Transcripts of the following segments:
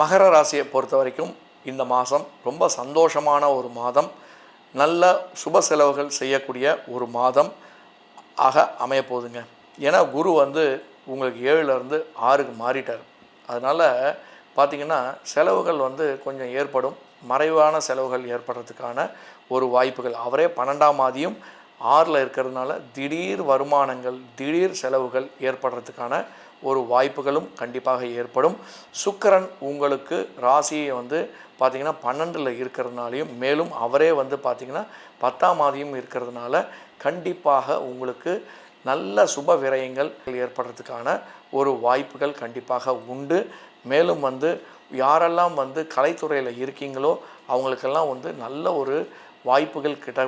மகர ராசியை பொறுத்த வரைக்கும் இந்த மாதம் ரொம்ப சந்தோஷமான ஒரு மாதம். நல்ல சுப செலவுகள் செய்யக்கூடிய ஒரு மாதம் ஆக அமையப்போகுதுங்க ஏன்னா குரு வந்து உங்களுக்கு ஏழுலேருந்து ஆறுக்கு மாறிட்டார். அதனால் பார்த்திங்கன்னா செலவுகள் வந்து கொஞ்சம் ஏற்படும். மறைவான செலவுகள் ஏற்படுறதுக்கான ஒரு வாய்ப்புகள். அவரே பன்னெண்டாம் மாதியும் ஆறில் இருக்கிறதுனால திடீர் வருமானங்கள் திடீர் செலவுகள் ஏற்படுறதுக்கான ஒரு வாய்ப்புகளும் கண்டிப்பாக ஏற்படும். சுக்கிரன் உங்களுக்கு ராசியை வந்து பார்த்திங்கன்னா பன்னெண்டில் இருக்கிறதுனாலையும் மேலும் அவரே வந்து பார்த்திங்கன்னா பத்தாம் மாதியும் இருக்கிறதுனால கண்டிப்பாக உங்களுக்கு நல்ல சுப விரயங்கள் ஏற்படுறதுக்கான ஒரு வாய்ப்புகள் கண்டிப்பாக உண்டு. மேலும் வந்து யாரெல்லாம் வந்து கலைத்துறையில் இருக்கீங்களோ அவங்களுக்கெல்லாம் வந்து நல்ல ஒரு வாய்ப்புகள் கிட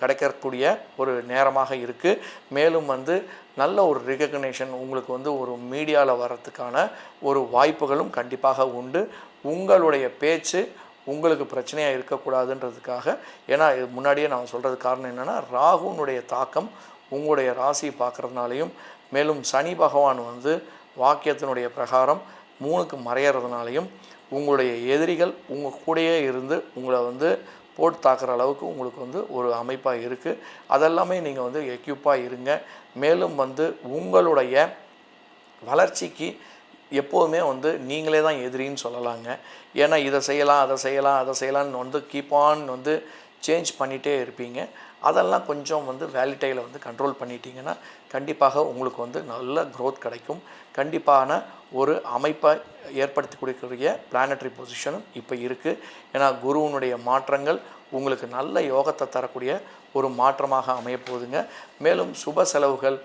கிடைக்கக்கூடிய ஒரு நேரமாக இருக்குது மேலும் வந்து நல்ல ஒரு ரிகக்னேஷன் உங்களுக்கு வந்து ஒரு மீடியாவில் வர்றதுக்கான ஒரு வாய்ப்புகளும் கண்டிப்பாக உண்டு. உங்களுடைய பேச்சு உங்களுக்கு பிரச்சனையாக இருக்கக்கூடாதுன்றதுக்காக ஏன்னா இது முன்னாடியே நான் சொல்கிறது காரணம் என்னென்னா ராகுனுடைய தாக்கம் உங்களுடைய ராசி பார்க்குறதுனாலையும் மேலும் சனி பகவான் வந்து வாக்கியத்தினுடைய பிரகாரம் மூணுக்கு மறையறதுனாலையும் உங்களுடைய எதிரிகள் உங்கள் கூடயே இருந்து உங்களை வந்து போட்டு தாக்குற அளவுக்கு உங்களுக்கு வந்து ஒரு அமைப்பாக இருக்குது அதெல்லாமே நீங்கள் வந்து எக்யூப்பாக இருங்க. மேலும் வந்து உங்களுடைய வளர்ச்சிக்கு எப்போதுமே வந்து நீங்களே தான் எதிரின்னு சொல்லலாங்க. ஏன்னா இதை செய்யலாம் அதை செய்யலாம் அதை செய்யலாம்னு வந்து கீப் ஆன் வந்து சேஞ்ச் பண்ணிகிட்டே இருப்பீங்க. அதெல்லாம் கொஞ்சம் வந்து வேலிட்டையில் வந்து கண்ட்ரோல் பண்ணிட்டீங்கன்னா கண்டிப்பாக உங்களுக்கு வந்து நல்ல க்ரோத் கிடைக்கும். கண்டிப்பான ஒரு அமைப்பை ஏற்படுத்தி கொடுக்கக்கூடிய பிளானட்ரி பொசிஷனும் இப்போ இருக்குது ஏன்னா குருவினுடைய மாற்றங்கள் உங்களுக்கு நல்ல யோகத்தை தரக்கூடிய ஒரு மாற்றமாக அமையப்போகுதுங்க மேலும் சுப செலவுகள்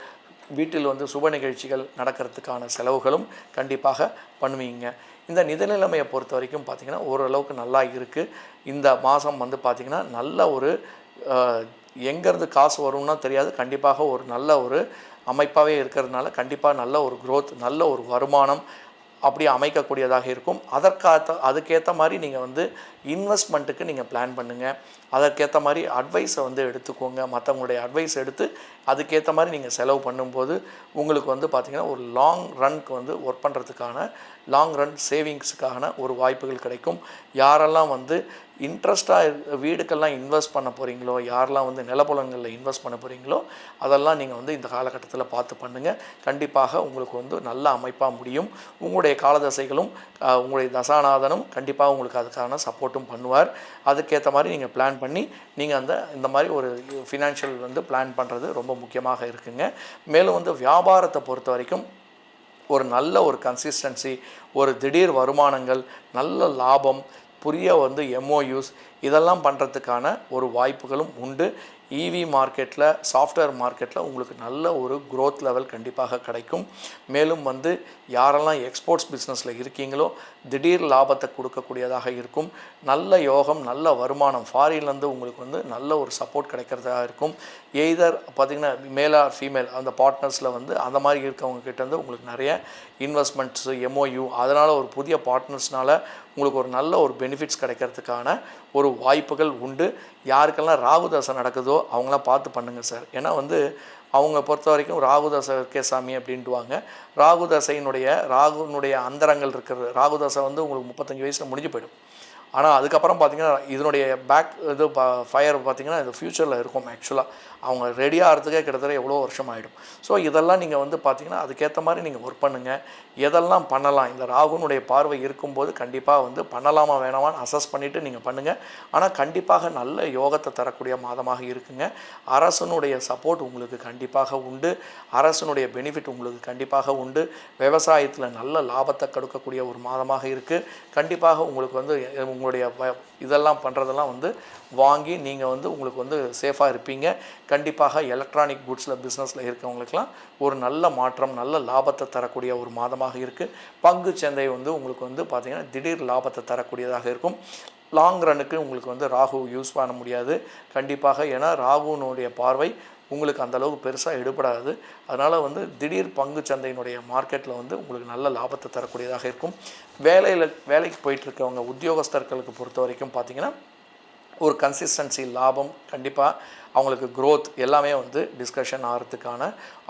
வீட்டில் வந்து சுப நிகழ்ச்சிகள் நடக்கிறதுக்கான செலவுகளும் கண்டிப்பாக பண்ணுவீங்க. இந்த நிதநிலைமையை பொறுத்த வரைக்கும் பார்த்திங்கன்னா ஓரளவுக்கு நல்லா இருக்குது இந்த மாதம் வந்து பார்த்திங்கன்னா நல்ல ஒரு எங்கேருந்து காசு வரும்னா தெரியாது. கண்டிப்பாக ஒரு நல்ல ஒரு அமைப்பாகவே இருக்கிறதுனால கண்டிப்பாக நல்ல ஒரு க்ரோத் நல்ல ஒரு வருமானம் அப்படி அமைக்கக்கூடியதாக இருக்கும். அதற்காக அதுக்கேற்ற மாதிரி நீங்கள் வந்து இன்வெஸ்ட்மெண்ட்டுக்கு நீங்கள் பிளான் பண்ணுங்கள் அதற்கேற்ற மாதிரி அட்வைஸை வந்து எடுத்துக்கோங்க. மற்றவங்களுடைய அட்வைஸ் எடுத்து அதுக்கேற்ற மாதிரி நீங்கள் செலவு பண்ணும்போது உங்களுக்கு வந்து பார்த்திங்கன்னா ஒரு லாங் ரன்க்கு வந்து ஒர்க் பண்ணுறதுக்கான லாங் ரன் சேவிங்ஸுக்கான ஒரு வாய்ப்புகள் கிடைக்கும். யாரெல்லாம் வந்து இன்ட்ரெஸ்ட்டாக வீடுக்கெல்லாம் இன்வெஸ்ட் பண்ண போகிறீங்களோ யாரெல்லாம் வந்து நிலப்புலங்களில் இன்வெஸ்ட் பண்ண போகிறீங்களோ அதெல்லாம் நீங்கள் வந்து இந்த காலகட்டத்தில் பார்த்து பண்ணுங்கள் கண்டிப்பாக உங்களுக்கு வந்து நல்ல அமைப்பாக முடியும். உங்களுடைய காலதசைகளும் உங்களுடைய தசாநாதனும் கண்டிப்பாக உங்களுக்கு அதுக்கான சப்போர்ட் சப்போர்ட்டும் பண்ணுவார். அதுக்கேற்ற மாதிரி நீங்கள் பிளான் பண்ணி நீங்கள் அந்த இந்த மாதிரி ஒரு ஃபினான்ஷியல் வந்து பிளான் பண்ணுறது ரொம்ப முக்கியமாக இருக்குங்க. மேலும் வந்து வியாபாரத்தை பொறுத்த வரைக்கும் ஒரு நல்ல ஒரு கன்சிஸ்டன்சி ஒரு திடீர் வருமானங்கள் நல்ல லாபம் புரிய வந்து எம்ஓயூஸ் இதெல்லாம் பண்ணுறதுக்கான ஒரு வாய்ப்புகளும் உண்டு. இவி மார்க்கெட்டில் சாஃப்ட்வேர் மார்க்கெட்டில் உங்களுக்கு நல்ல ஒரு க்ரோத் லெவல் கண்டிப்பாக கிடைக்கும். மேலும் வந்து யாரெல்லாம் எக்ஸ்போர்ட்ஸ் பிஸ்னஸில் இருக்கீங்களோ திடீர் லாபத்தை கொடுக்கக்கூடியதாக இருக்கும். நல்ல யோகம் நல்ல வருமானம் ஃபாரின்லேருந்து உங்களுக்கு வந்து நல்ல ஒரு சப்போர்ட் கிடைக்கிறதா இருக்கும். எய்தர் பார்த்திங்கன்னா மேல் ஆர் ஃபீமேல் அந்த பார்ட்னர்ஸில் வந்து அந்த மாதிரி இருக்கவங்க கிட்டேருந்து உங்களுக்கு நிறைய இன்வெஸ்ட்மெண்ட்ஸு எம்ஓயு அதனால் ஒரு புதிய பார்ட்னர்ஸ்னால் உங்களுக்கு ஒரு நல்ல ஒரு பெனிஃபிட்ஸ் கிடைக்கிறதுக்கான ஒரு வாய்ப்புகள் உண்டு. யாருக்கெல்லாம் ராகு நடக்குதோ அவங்களாம் பார்த்து பண்ணுங்கள் சார் ஏன்னா வந்து அவங்க பொறுத்த வரைக்கும் ராகுதாச கே சாமி அப்படின்ட்டுவாங்க. ராகு தசையினுடைய ராகுனுடைய அந்தரங்கள் இருக்கிறது ராகுதாசை வந்து உங்களுக்கு முப்பத்தஞ்சு வயசில் முடிஞ்சு போயிடும். ஆனால் அதுக்கப்புறம் பார்த்தீங்கன்னா இதனுடைய பேக் இது ஃபயர் பார்த்திங்கன்னா இது ஃப்யூச்சரில் இருக்கும் ஆக்சுவலாக அவங்க ரெடி ஆகிறதுக்கே கிட்டத்தட்ட எவ்வளோ வருஷம் ஆகிடும் ஸோ இதெல்லாம் நீங்கள் வந்து பார்த்தீங்கன்னா அதுக்கேற்ற மாதிரி நீங்கள் ஒர்க் பண்ணுங்கள் எதெல்லாம் பண்ணலாம்? இந்த ராகுனுடைய பார்வை இருக்கும்போது கண்டிப்பாக வந்து பண்ணலாமா வேணாமான்னு அசஸ் பண்ணிவிட்டு நீங்கள் பண்ணுங்கள் ஆனால் கண்டிப்பாக நல்ல யோகத்தை தரக்கூடிய மாதமாக இருக்குங்க. அரசனுடைய சப்போர்ட் உங்களுக்கு கண்டிப்பாக உண்டு. அரசனுடைய பெனிஃபிட் உங்களுக்கு கண்டிப்பாக உண்டு. விவசாயத்தில் நல்ல லாபத்தை கொடுக்கக்கூடிய ஒரு மாதமாக இருக்குது கண்டிப்பாக உங்களுக்கு வந்து உங்களுடைய இதெல்லாம் பண்ணுறதெல்லாம் வந்து வாங்கி நீங்கள் வந்து உங்களுக்கு வந்து சேஃபாக இருப்பீங்க. கண்டிப்பாக எலக்ட்ரானிக் குட்ஸில் பிஸ்னஸில் இருக்கவங்களுக்கெல்லாம் ஒரு நல்ல மாற்றம் நல்ல லாபத்தை தரக்கூடிய ஒரு மாதமாக இருக்குது பங்கு சந்தை வந்து உங்களுக்கு வந்து பார்த்திங்கன்னா திடீர் லாபத்தை தரக்கூடியதாக இருக்கும். லாங் ரன்னுக்கு உங்களுக்கு வந்து ராகு யூஸ் பண்ண முடியாது. கண்டிப்பாக ஏன்னா ராகுனுடைய பார்வை உங்களுக்கு அந்தளவுக்கு பெருசாக எடுபடாது. அதனால் வந்து திடீர் பங்கு சந்தையினுடைய மார்க்கெட்டில் வந்து உங்களுக்கு நல்ல லாபத்தை தரக்கூடியதாக இருக்கும். வேலையில் வேலைக்கு போயிட்டுருக்கவங்க உத்தியோகஸ்தர்களுக்கு பொறுத்த வரைக்கும் பார்த்தீங்கன்னா ஒரு கன்சிஸ்டன்சி லாபம் கண்டிப்பாக அவங்களுக்கு க்ரோத் எல்லாமே வந்து டிஸ்கஷன் ஆகிறதுக்கான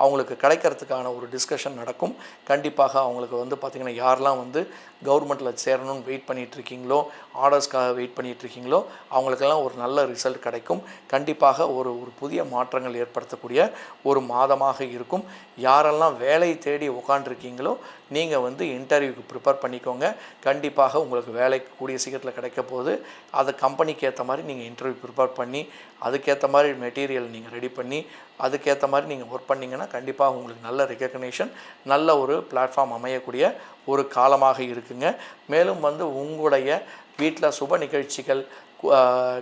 அவங்களுக்கு கிடைக்கிறதுக்கான ஒரு டிஸ்கஷன் நடக்கும். கண்டிப்பாக அவங்களுக்கு வந்து பார்த்திங்கன்னா யாரெல்லாம் வந்து கவர்மெண்ட்டில் சேரணும்னு வெயிட் பண்ணிகிட்ருக்கீங்களோ ஆர்டர்ஸ்க்காக வெயிட் பண்ணிகிட்ருக்கீங்களோ அவங்களுக்கெல்லாம் ஒரு நல்ல ரிசல்ட் கிடைக்கும். கண்டிப்பாக ஒரு ஒரு புதிய மாற்றங்கள் ஏற்படுத்தக்கூடிய ஒரு மாதமாக இருக்கும். யாரெல்லாம் வேலை தேடி உக்காண்டிருக்கீங்களோ நீங்கள் வந்து இன்டர்வியூக்கு ப்ரிப்பேர் பண்ணிக்கோங்க. கண்டிப்பாக உங்களுக்கு வேலை கூடிய சீக்கிரத்தில் கிடைக்க போகுது அதை கம்பெனிக்கு ஏற்ற மாதிரி நீங்கள் இன்டர்வியூ ப்ரிப்பேர் பண்ணி அதுக்கேற்ற மாதிரி மெட்டீரியல் நீங்கள் ரெடி பண்ணி அதுக்கேற்ற மாதிரி நீங்கள் ஒர்க் பண்ணிங்கன்னா கண்டிப்பாக உங்களுக்கு நல்ல ரெக்கக்னேஷன் நல்ல ஒரு பிளாட்ஃபார்ம் அமையக்கூடிய ஒரு காலமாக இருக்குங்க. மேலும் வந்து உங்களுடைய வீட்டில் சுப நிகழ்ச்சிகள்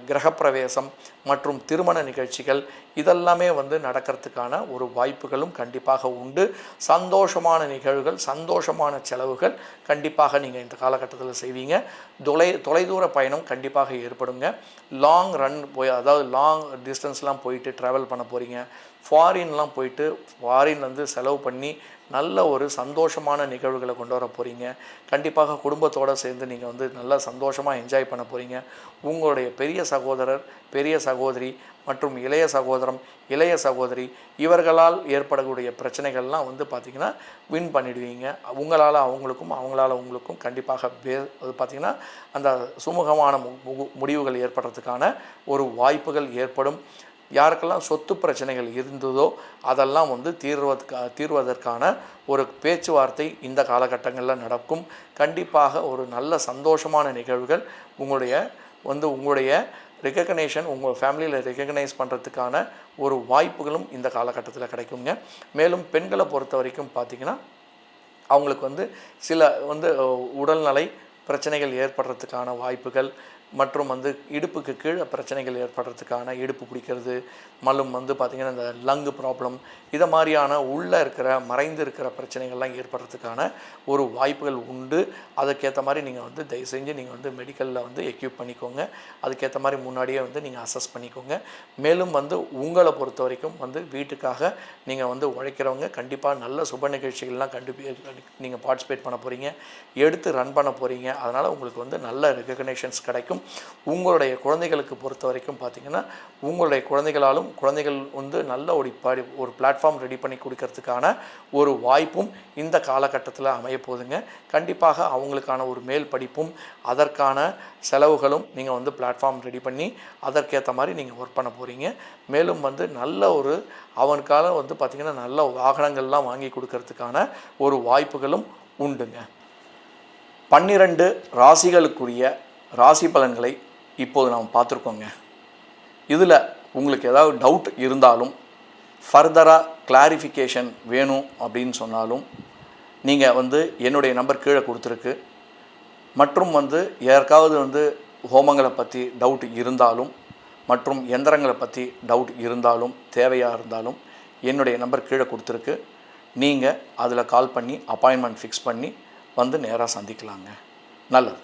கிரகப்பிரவேசம் மற்றும் திருமண நிகழ்ச்சிகள் இதெல்லாமே வந்து நடக்கிறதுக்கான ஒரு வாய்ப்புகளும் கண்டிப்பாக உண்டு. சந்தோஷமான நிகழ்வுகள் சந்தோஷமான செலவுகள் கண்டிப்பாக நீங்கள் இந்த காலகட்டத்தில் செய்வீங்க. தொலை தொலைதூர பயணம் கண்டிப்பாக ஏற்படுங்க. லாங் ரன் போய் அதாவது லாங் டிஸ்டன்ஸ்லாம் போயிட்டு ட்ராவல் பண்ண போகிறீங்க ஃபாரின்லாம் போயிட்டு ஃபாரின் வந்து செலவு பண்ணி நல்ல ஒரு சந்தோஷமான நிகழ்வுகளை கொண்டு வர போகிறீங்க கண்டிப்பாக குடும்பத்தோடு சேர்ந்து நீங்கள் வந்து நல்லா சந்தோஷமாக என்ஜாய் பண்ண போகிறீங்க உங்களுடைய பெரிய சகோதரர் பெரிய சகோதரி மற்றும் இளைய சகோதரம் இளைய சகோதரி இவர்களால் ஏற்படக்கூடிய பிரச்சனைகள்லாம் வந்து பார்த்திங்கன்னா வின் பண்ணிடுவீங்க. உங்களால் அவங்களுக்கும் அவங்களால உங்களுக்கும் கண்டிப்பாக பே அது பார்த்திங்கன்னா அந்த சுமூகமான மு- முடிவுகள் ஏற்படுறதுக்கான ஒரு வாய்ப்புகள் ஏற்படும். யாருக்கெல்லாம் சொத்து பிரச்சனைகள் இருந்ததோ அதெல்லாம் வந்து தீர்வதற்கா தீர்வதற்கான ஒரு பேச்சுவார்த்தை இந்த காலகட்டங்களில் நடக்கும். கண்டிப்பாக ஒரு நல்ல சந்தோஷமான நிகழ்வுகள் உங்களுடைய வந்து உங்களுடைய ரெக்கக்னேஷன் உங்கள் ஃபேமிலியில் ரெக்கக்னைஸ் பண்ணுறதுக்கான ஒரு வாய்ப்புகளும் இந்த காலகட்டத்தில் கிடைக்குங்க. மேலும் பெண்களை பொறுத்த வரைக்கும் பார்த்திங்கன்னா அவங்களுக்கு வந்து சில வந்து உடல்நலை பிரச்சனைகள் ஏற்படுறதுக்கான வாய்ப்புகள் மற்றும் வந்து இடுப்புக்கு கீழே பிரச்சனைகள் ஏற்படுறதுக்கான இடுப்பு பிடிக்கிறது மலும் வந்து பார்த்திங்கன்னா இந்த லங்கு ப்ராப்ளம் இதை மாதிரியான உள்ளே இருக்கிற மறைந்து இருக்கிற பிரச்சனைகள்லாம் ஏற்படுறதுக்கான ஒரு வாய்ப்புகள் உண்டு. அதுக்கேற்ற மாதிரி நீங்கள் வந்து தயவு செஞ்சு நீங்கள் வந்து மெடிக்கலில் வந்து எக்யூப் பண்ணிக்கோங்க. அதுக்கேற்ற மாதிரி முன்னாடியே வந்து நீங்கள் அசஸ் பண்ணிக்கோங்க. மேலும் வந்து உங்களை பொறுத்த வரைக்கும் வந்து வீட்டுக்காக நீங்கள் வந்து உழைக்கிறவங்க கண்டிப்பாக நல்ல சுப நிகழ்ச்சிகள்லாம் கண்டிப்பாக நீங்கள் பார்ட்டிசிபேட் பண்ண போகிறீங்க எடுத்து ரன் பண்ண போகிறீங்க அதனால் உங்களுக்கு வந்து நல்ல ரெகக்னேஷன்ஸ் கிடைக்கும். உங்களுடைய குழந்தைகளுக்கு பொறுத்த வரைக்கும் பார்த்தீங்கன்னா உங்களுடைய குழந்தைகளாலும் குழந்தைகள் வந்து நல்ல ஒரு படி ஒரு பிளாட்ஃபார்ம் ரெடி பண்ணி கொடுக்கறதுக்கான ஒரு வாய்ப்பும் இந்த காலகட்டத்தில் அமைய போதுங்க கண்டிப்பாக அவங்களுக்கான ஒரு மேல் படிப்பும் அதற்கான செலவுகளும் நீங்கள் வந்து பிளாட்ஃபார்ம் ரெடி பண்ணி அதற்கேற்ற மாதிரி நீங்கள் ஒர்க் பண்ண போகிறீங்க மேலும் வந்து நல்ல ஒரு அவனுக்கான வந்து பார்த்திங்கன்னா நல்ல வாகனங்கள்லாம் வாங்கி கொடுக்கறதுக்கான ஒரு வாய்ப்புகளும் உண்டுங்க. பன்னிரண்டு ராசிகளுக்குரிய ராசி பலன்களை இப்போது நாம் பார்த்துருக்கோங்க. இதில் உங்களுக்கு ஏதாவது டவுட் இருந்தாலும் ஃபர்தராக கிளாரிஃபிகேஷன் வேணும் அப்படின்னு சொன்னாலும் நீங்கள் வந்து என்னுடைய நம்பர் கீழே கொடுத்துருக்கு. மற்றும் வந்து யாருக்காவது வந்து ஹோமங்களை பற்றி டவுட் இருந்தாலும் மற்றும் எந்திரங்களை பற்றி டவுட் இருந்தாலும் தேவையாக இருந்தாலும் என்னுடைய நம்பர் கீழே கொடுத்துருக்கு. நீங்கள் அதில் கால் பண்ணி அப்பாயின்மெண்ட் ஃபிக்ஸ் பண்ணி வந்து நேராக சந்திக்கலாங்க. நல்லது.